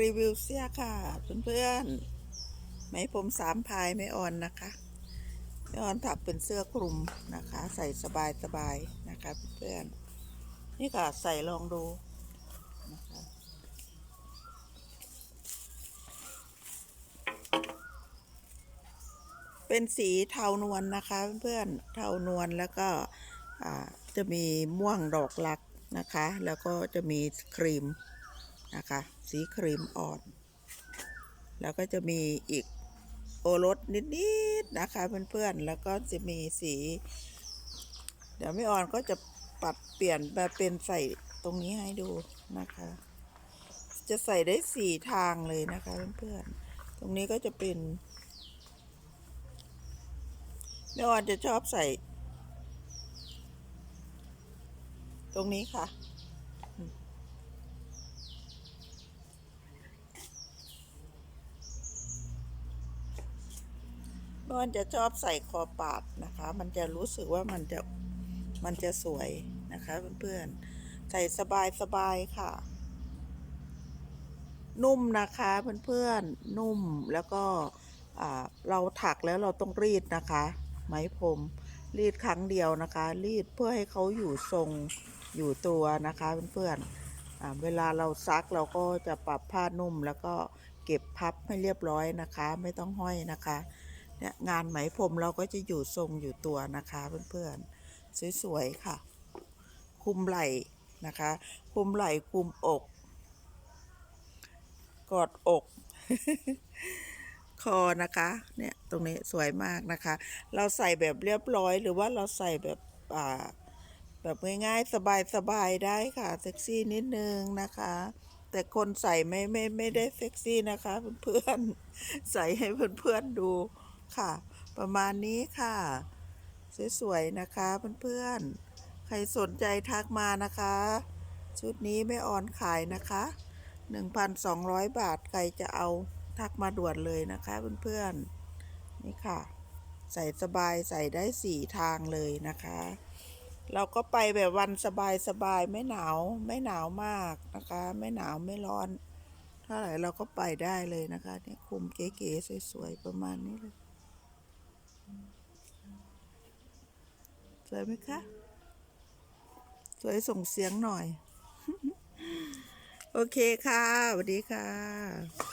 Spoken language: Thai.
รีวิวเสื้อค่ะเพื่อนๆไหมผมสามพายไม่อ่อนนะคะ ไม่อ่อนถักเป็นเสื้อคลุมนะคะ ใส่สบายสบายๆนะคะเพื่อนๆนี่ค่ะใส่ลองดูนะคะเป็นสีเทานวลนะคะ เพื่อนๆเทานวลแล้วก็จะมีม่วงดอกลักนะคะ แล้วก็จะมีครีม นะคะ สีครีมอ่อน แล้วก็จะมีอีกโอรสนิดๆนะคะเพื่อนๆ แล้วก็จะมีสี เดี๋ยวไม่อ่อนก็จะปรับเปลี่ยนมาเป็นใส่ตรงนี้ให้ดูนะคะ จะใส่ได้สี่ทางเลยนะคะเพื่อนๆ ตรงนี้ก็จะเป็นไม่อ่อนจะชอบใส่ ตรงนี้ค่ะ นวลจะชอบใส่คอปาดนะคะ มันจะรู้สึกว่ามันจะมันจะสวยนะคะเพื่อนๆ ใส่สบายสบายๆค่ะ นุ่มนะคะเพื่อนๆ นุ่มแล้วก็เราถักแล้วเราต้องรีดนะคะ ไหมพรมรีดครั้งเดียวนะคะ รีดเพื่อให้เขาอยู่ทรงอยู่ตัวนะคะเพื่อนๆเวลาเราซักเราก็จะปรับผ้านุ่มแล้วก็เก็บพับให้เรียบร้อยนะคะ ไม่ต้องห้อยนะคะ เนี่ยงานไหมพรมเราก็จะอยู่ทรงอยู่ตัวนะคะเพื่อนๆ สวยๆค่ะ คุมไหล่นะคะ คุมไหล่คุมอก กอดอก คอนะคะ เนี่ยตรงนี้สวยมากนะคะ เราใส่แบบเรียบร้อยหรือว่าเราใส่แบบอ่าแบบง่ายๆ สบายๆ ได้ค่ะ เซ็กซี่นิดนึงนะคะ แต่คนใส่ไม่ไม่ไม่ได้เซ็กซี่นะคะเพื่อนๆ ใส่ให้เพื่อนๆดู ค่ะ ประมาณนี้ค่ะ สวยๆนะคะเพื่อนๆ ใครสนใจทักมานะคะ ชุดนี้ไม่ออนขายนะคะ 1,200 บาทใครจะเอาทักมาด่วนเลยนะคะเพื่อนๆ นี่ค่ะ ใส่สบายใส่ได้สี่ทางเลยนะคะ เราก็ไปแบบวันสบายๆไม่หนาวไม่หนาวมากนะคะ ไม่หนาวไม่ร้อนเท่าไหร่เราก็ไปได้เลยนะคะเนี่ยคุมเก๋ๆสวยๆประมาณนี้เลย วยไหมคะ สวยส่งเสียงหน่อย โอเคค่ะสวัสดีค่ะ